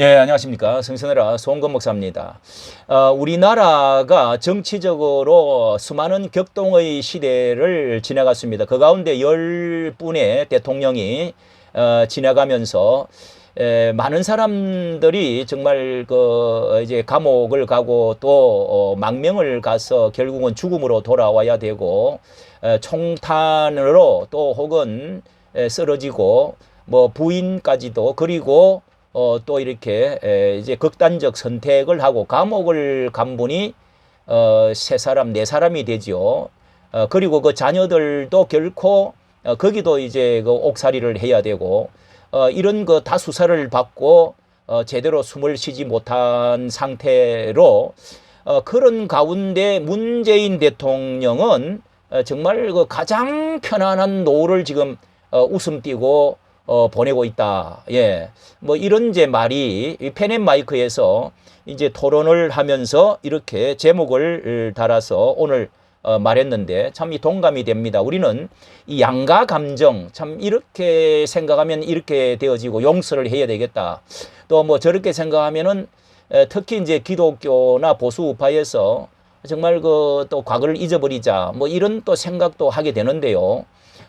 예, 안녕하십니까. 성선해라 송건 목사입니다. 어, 우리나라가 정치적으로 수많은 격동의 시대를 지나갔습니다. 그 가운데 열 분의 대통령이 어, 지나가면서 에, 많은 사람들이 정말 그 이제 감옥을 가고 또 어, 망명을 가서 결국은 죽음으로 돌아와야 되고 에, 총탄으로 또 혹은 에, 쓰러지고 뭐 부인까지도 그리고 어, 또 이렇게 에, 이제 극단적 선택을 하고 감옥을 간 분이 어, 세 사람, 네 사람이 되지요. 어, 그리고 그 자녀들도 결코 어, 거기도 이제 그 옥살이를 해야 되고 어, 이런 그 다 수사를 받고 어, 제대로 숨을 쉬지 못한 상태로 어, 그런 가운데 문재인 대통령은 어, 정말 그 가장 편안한 노를 지금 어, 웃음 띄고 어, 보내고 있다. 예. 뭐 이런 제 말이 이 펜앤 마이크에서 이제 토론을 하면서 이렇게 제목을 달아서 오늘 어, 말했는데 참 이 동감이 됩니다. 우리는 이 양가 감정 참 이렇게 생각하면 이렇게 되어지고 용서를 해야 되겠다. 또 뭐 저렇게 생각하면은 에, 특히 이제 기독교나 보수 우파에서 정말 그 또 과거를 잊어버리자 뭐 이런 또 생각도 하게 되는데요.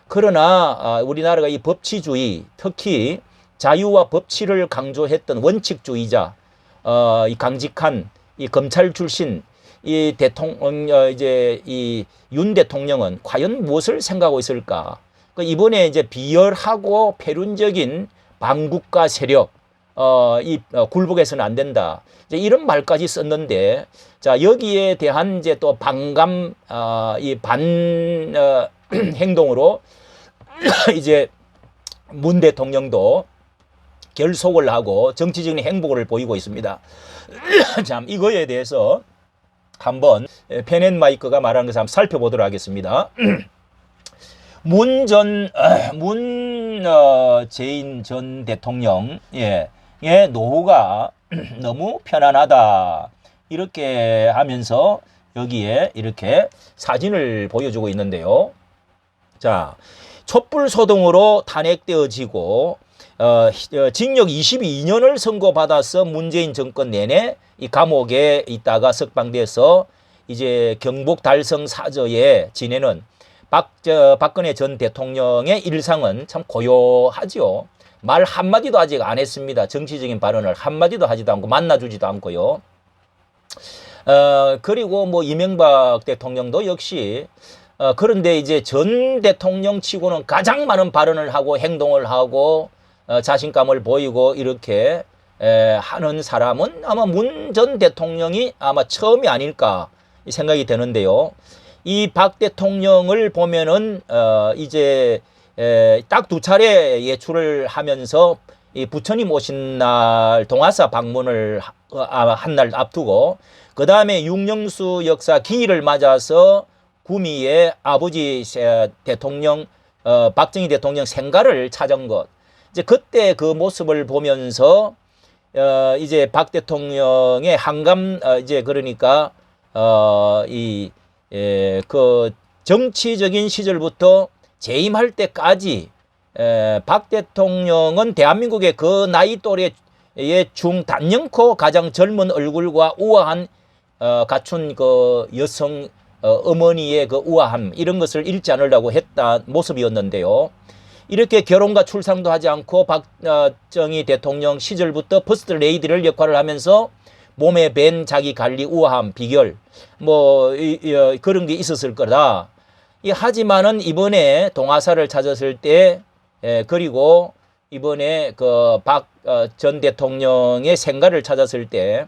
그러나 아, 우리나라가 이 법치주의 특히 자유와 법치를 강조했던 원칙주의자 어, 이 강직한 이 검찰 출신 이 대통령 어, 이제 이 윤 대통령은 과연 무엇을 생각하고 있을까? 그 이번에 이제 비열하고 폐륜적인 반국가 세력 어, 이 어, 굴복해서는 안 된다. 이제 이런 말까지 썼는데 자 여기에 대한 이제 또 반감 어, 이반 어, 행동으로 이제 문 대통령도 결속을 하고 정치적인 행보를 보이고 있습니다. 참 이거에 대해서 한번 펜앤 마이크가 말하는 것을 한번 살펴보도록 하겠습니다. 문전 문 어, 재인 전 대통령 예, 의 노후가 너무 편안하다 이렇게 하면서 여기에 이렇게 사진을 보여주고 있는데요. 자, 촛불 소동으로 탄핵되어지고 어, 히- 어, 징역 22년을 선고받아서 문재인 정권 내내 이 감옥에 있다가 석방돼서 이제 경북 달성 사저에 지내는 박, 저, 박근혜 전 대통령의 일상은 참 고요하지요. 말 한마디도 아직 안 했습니다. 정치적인 발언을 한마디도 하지도 않고 만나주지도 않고요. 어, 그리고 뭐 이명박 대통령도 역시 어, 그런데 이제 전 대통령 치고는 가장 많은 발언을 하고 행동을 하고 어, 자신감을 보이고 이렇게 에, 하는 사람은 아마 문 전 대통령이 아마 처음이 아닐까 이 생각이 되는데요. 이 박 대통령을 보면은 어, 이제 딱 두 차례 예출을 하면서 이 부처님 오신 날 동화사 방문을 어, 아, 한날 앞두고 그 다음에 윤영수 역사 기일을 맞아서 구미의 아버지 세- 대통령 어, 박정희 대통령 생가를 찾은 것. 이제 그때 그 모습을 보면서 어, 이제 박 대통령의 한감 어, 이제 그러니까 어 이그 정치적인 시절부터 재임할 때까지 에, 박 대통령은 대한민국의 그 나이 또래의 중단연코 가장 젊은 얼굴과 우아한 어, 갖춘 그 여성 어, 어머니의 그 우아함 이런 것을 잃지 않으려고 했다 모습이었는데요. 이렇게 결혼과 출산도 하지 않고 박정희 대통령 시절부터 퍼스트 레이디를 역할을 하면서 몸에 밴 자기 관리 우아함 비결 뭐 이, 이, 어, 그런 게 있었을 거다. 이 하지만은 이번에 동아사를 찾았을 때 에, 그리고 이번에 그 박 전 대통령의 생가를 찾았을 때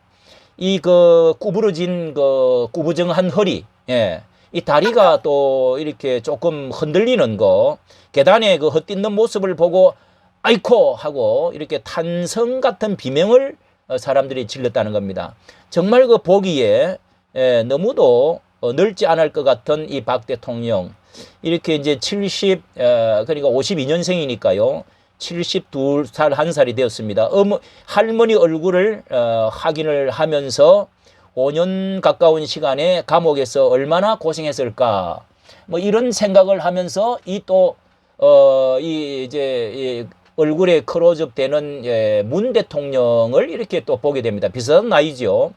이 그 구부러진 그 구부정한 허리, 예, 이 다리가 또 이렇게 조금 흔들리는 거, 계단에 그 헛디는 모습을 보고 아이코 하고 이렇게 탄성 같은 비명을 어, 사람들이 질렀다는 겁니다. 정말 그 보기에 예, 너무도 어, 넓지 않을 것 같은 이 박 대통령 이렇게 이제 70 어, 그러니까 52년생이니까요. 72살 한 살이 되었습니다. 어머 할머니 얼굴을 어, 확인을 하면서 5년 가까운 시간에 감옥에서 얼마나 고생했을까. 뭐 이런 생각을 하면서 이 또 어 이 이제 이 얼굴에 클로즈업 되는 예, 문 대통령을 이렇게 또 보게 됩니다. 비슷한 나이죠.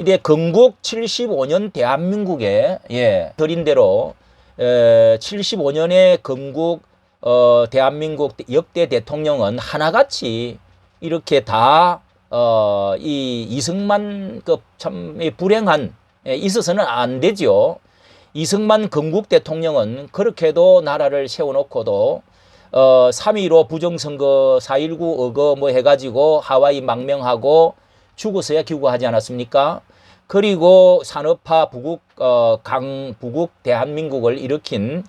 이제 건국 75년 대한민국에 예, 드린 대로 에, 75년의 건국 어, 대한민국 역대 대통령은 하나같이 이렇게 다 어, 이 이승만 그참 불행한 예, 있어서는 안 되죠. 이승만 건국 대통령은 그렇게도 나라를 세워놓고도 어, 3.15 부정선거 4.19 어거 뭐 해가지고 하와이 망명하고 죽어서야 귀국하지 않았습니까? 그리고 산업화 부국 어, 강 부국 대한민국을 일으킨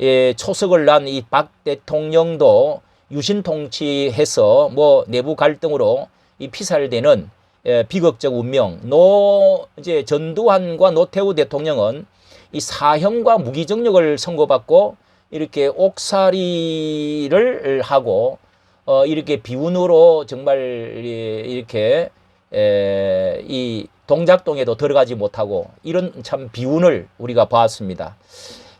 예, 초석을 난 이 박 대통령도 유신 통치해서 뭐 내부 갈등으로 이 피살되는 예, 비극적 운명. 노 이제 전두환과 노태우 대통령은 이 사형과 무기징역을 선고받고 이렇게 옥살이를 하고 어 이렇게 비운으로 정말 이- 이렇게 에, 이 동작동에도 들어가지 못하고 이런 참 비운을 우리가 봤습니다.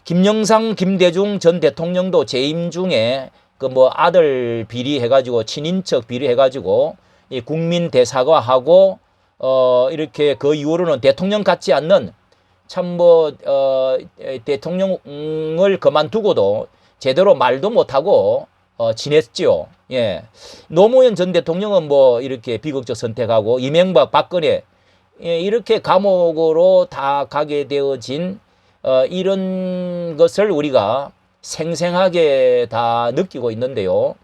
김영상, 김대중 전 대통령도 재임 중에 그 뭐 아들 비리 해가지고 친인척 비리 해가지고 이 국민 대사과하고 어 이렇게 그 이후로는 대통령 같지 않는 참뭐 어, 대통령을 그만두고도 제대로 말도 못하고 어, 지냈지요. 예. 노무현 전 대통령은 뭐 이렇게 비극적 선택하고 이명박, 박근혜 예, 이렇게 감옥으로 다 가게 되어진 어, 이런 것을 우리가 생생하게 다 느끼고 있는데요.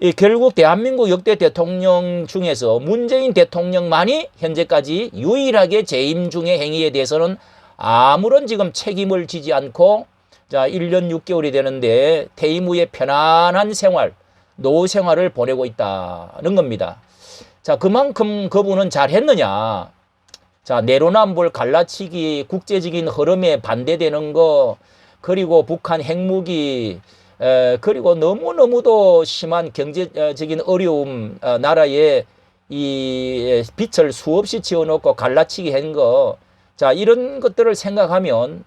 이 결국 대한민국 역대 대통령 중에서 문재인 대통령만이 현재까지 유일하게 재임 중의 행위에 대해서는 아무런 지금 책임을 지지 않고 자, 1년 6개월이 되는데 퇴임 후에 편안한 생활, 노후 생활을 보내고 있다는 겁니다. 자, 그만큼 그분은 잘했느냐? 자, 내로남불 갈라치기 국제적인 흐름에 반대되는 거 그리고 북한 핵무기 에, 그리고 너무너무도 심한 경제적인 어려움 어, 나라에 이 빛을 수없이 지어놓고 갈라치기 한 거. 자, 이런 것들을 생각하면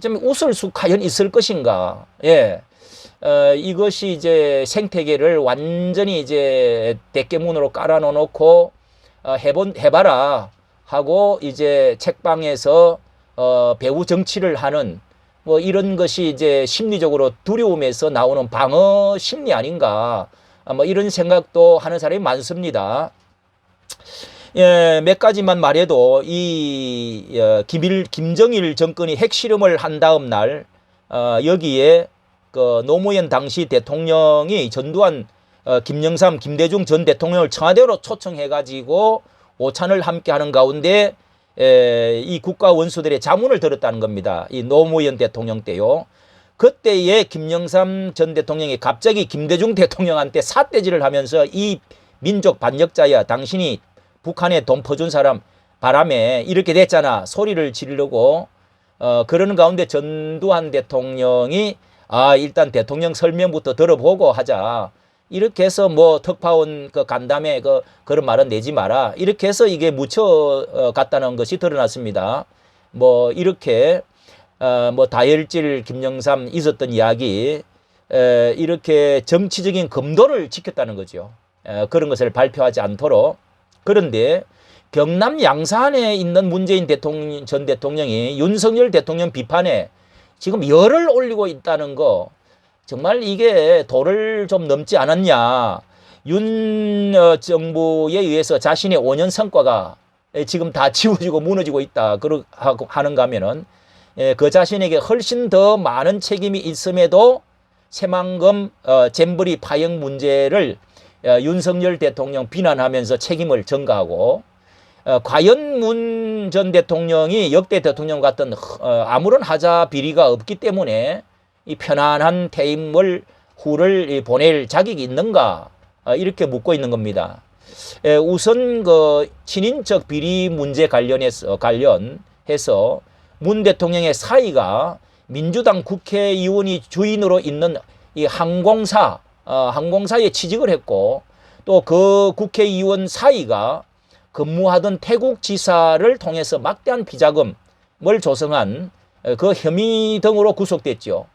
좀 웃을 수 과연 있을 것인가. 예. 어, 이것이 이제 생태계를 완전히 이제 대깨문으로 깔아놓고 어, 해본, 해봐라 하고 이제 책방에서 어, 배우 정치를 하는 뭐 이런 것이 이제 심리적으로 두려움에서 나오는 방어 심리 아닌가. 아, 뭐 이런 생각도 하는 사람이 많습니다. 예, 몇 가지만 말해도 이 어, 김일 김정일 정권이 핵실험을 한 다음 날 어, 여기에 그 노무현 당시 대통령이 전두환 어, 김영삼 김대중 전 대통령을 청와대로 초청해 가지고 오찬을 함께 하는 가운데 에, 이 국가 원수들의 자문을 들었다는 겁니다. 이 노무현 대통령 때요. 그때에 김영삼 전 대통령이 갑자기 김대중 대통령한테 사대질을 하면서 이 민족 반역자야 당신이 북한에 돈 퍼준 사람 바람에 이렇게 됐잖아. 소리를 지르고. 어 그러는 가운데 전두환 대통령이 아 일단 대통령 설명부터 들어보고 하자. 이렇게 해서 뭐 특파원 그 간담회 그 그런 말은 내지 마라. 이렇게 해서 이게 묻혀 어, 갔다는 것이 드러났습니다. 뭐 이렇게 어뭐 다혈질 김영삼 있었던 이야기 에, 이렇게 정치적인 검도를 지켰다는 거죠. 에, 그런 것을 발표하지 않도록 그런데 경남 양산에 있는 문재인 대통령 전 대통령이 윤석열 대통령 비판에 지금 열을 올리고 있다는 거 정말 이게 도를 좀 넘지 않았냐. 윤 어, 정부에 의해서 자신의 5년 성과가 지금 다 지워지고 무너지고 있다. 그러 하는가 하면은 예, 그 자신에게 훨씬 더 많은 책임이 있음에도 새만금 어, 잼버리 파행 문제를 어, 윤석열 대통령 비난하면서 책임을 전가하고 어, 과연 문 전 대통령이 역대 대통령 같은 어, 아무런 하자 비리가 없기 때문에 이 편안한 퇴임을 후를 이 보낼 자격이 있는가 어, 이렇게 묻고 있는 겁니다. 에, 우선 그 친인척 비리 문제 관련해서 관련해서 문 대통령의 사이가 민주당 국회의원이 주인으로 있는 이 항공사 어, 항공사에 취직을 했고 또 그 국회의원 사이가 근무하던 태국 지사를 통해서 막대한 비자금을 조성한 어, 그 혐의 등으로 구속됐죠.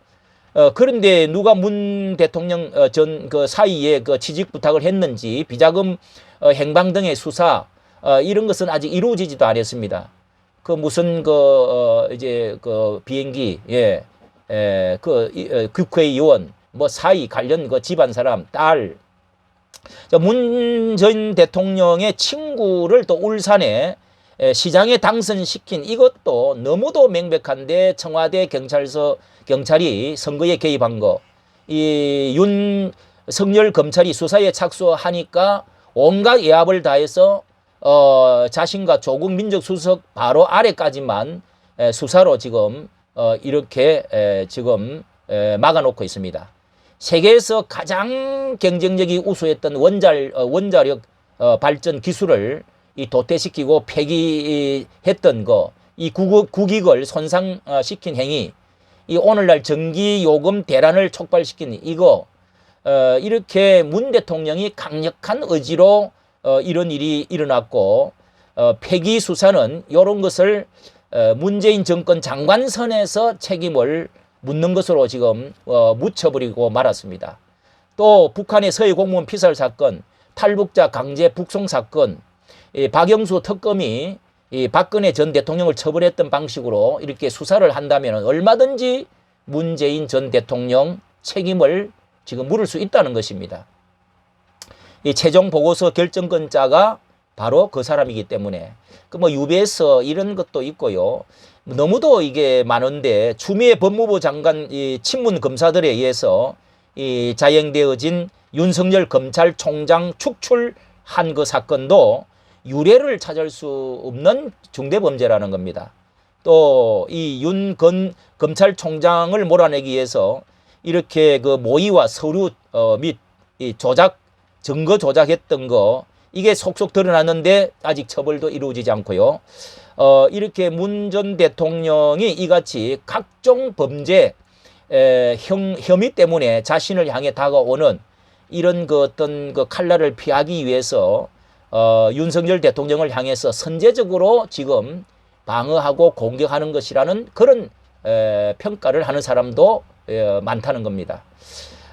어, 그런데 누가 문 대통령 어, 전그 사이에 그 취직 부탁을 했는지 비자금 어, 행방 등의 수사 어, 이런 것은 아직 이루어지지도 않았습니다. 그 무슨 그 어, 이제 그 비행기 예, 에, 그 이, 어, 국회의원 뭐 사이 관련 그 집안 사람 딸 문 전 대통령의 친구를 또 울산에 에, 시장에 당선시킨 이것도 너무도 명백한데 청와대 경찰서 경찰이 선거에 개입한 거, 이 윤석열 검찰이 수사에 착수하니까 온갖 예압을 다해서 어, 자신과 조국 민정수석 바로 아래까지만 에, 수사로 지금 어, 이렇게 에, 지금 에, 막아놓고 있습니다. 세계에서 가장 경쟁력이 우수했던 원잘 어, 원자력 어, 발전 기술을 이 도태시키고 폐기했던 거, 이 국익, 국익을 손상시킨 행위, 이 오늘날 전기 요금 대란을 촉발시킨 이거 어, 이렇게 문 대통령이 강력한 의지로 어, 이런 일이 일어났고 어, 폐기 수사는 이런 것을 어, 문재인 정권 장관선에서 책임을 묻는 것으로 지금 어, 묻혀버리고 말았습니다. 또 북한의 서해 공무원 피살 사건, 탈북자 강제 북송 사건, 이 박영수 특검이 이 박근혜 전 대통령을 처벌했던 방식으로 이렇게 수사를 한다면 얼마든지 문재인 전 대통령 책임을 지금 물을 수 있다는 것입니다. 이 최종 보고서 결정권자가 바로 그 사람이기 때문에 그 뭐 UBS 이런 것도 있고요. 너무도 이게 많은데 추미애 법무부 장관 이 친문 검사들에 의해서 이 자행되어진 윤석열 검찰총장 축출한 그 사건도 유례를 찾을 수 없는 중대 범죄라는 겁니다. 또 이 윤건 검찰총장을 몰아내기 위해서 이렇게 그 모의와 서류 어, 및 이 조작 증거 조작했던 거 이게 속속 드러났는데 아직 처벌도 이루어지지 않고요. 어, 이렇게 문 전 대통령이 이같이 각종 범죄 에, 형, 혐의 때문에 자신을 향해 다가오는 이런 그 어떤 그 칼날을 피하기 위해서 어, 윤석열 대통령을 향해서 선제적으로 지금 방어하고 공격하는 것이라는 그런 에, 평가를 하는 사람도 에, 많다는 겁니다.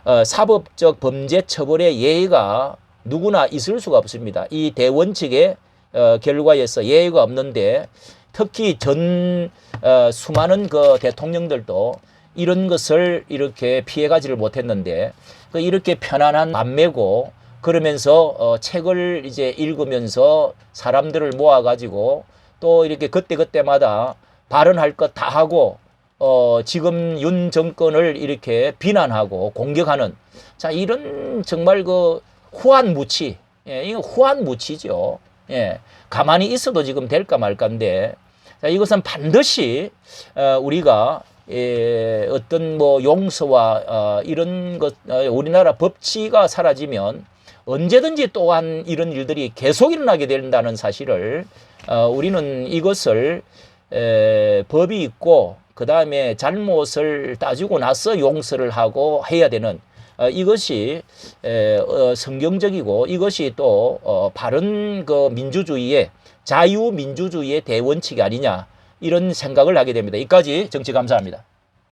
어, 사법적 범죄 처벌의 예의가 누구나 있을 수가 없습니다. 이 대원칙의 어, 결과에서 예의가 없는데 특히 전 어, 수많은 그 대통령들도 이런 것을 이렇게 피해가지를 못했는데 그 이렇게 편안한 맘매고 그러면서 어, 책을 이제 읽으면서 사람들을 모아가지고 또 이렇게 그때 그때마다 발언할 것 다 하고 어, 지금 윤 정권을 이렇게 비난하고 공격하는 자 이런 정말 그 후한무치 예, 이거 후한무치죠. 예, 가만히 있어도 지금 될까 말까인데 자, 이것은 반드시 어, 우리가 예, 어떤 뭐 용서와 어, 이런 것 어, 우리나라 법치가 사라지면 언제든지 또한 이런 일들이 계속 일어나게 된다는 사실을 어, 우리는 이것을 에, 법이 있고 그 다음에 잘못을 따지고 나서 용서를 하고 해야 되는 어, 이것이 에, 어, 성경적이고 이것이 또 어, 바른 그 민주주의의 자유민주주의의 대원칙이 아니냐 이런 생각을 하게 됩니다. 이까지 정치 감사합니다.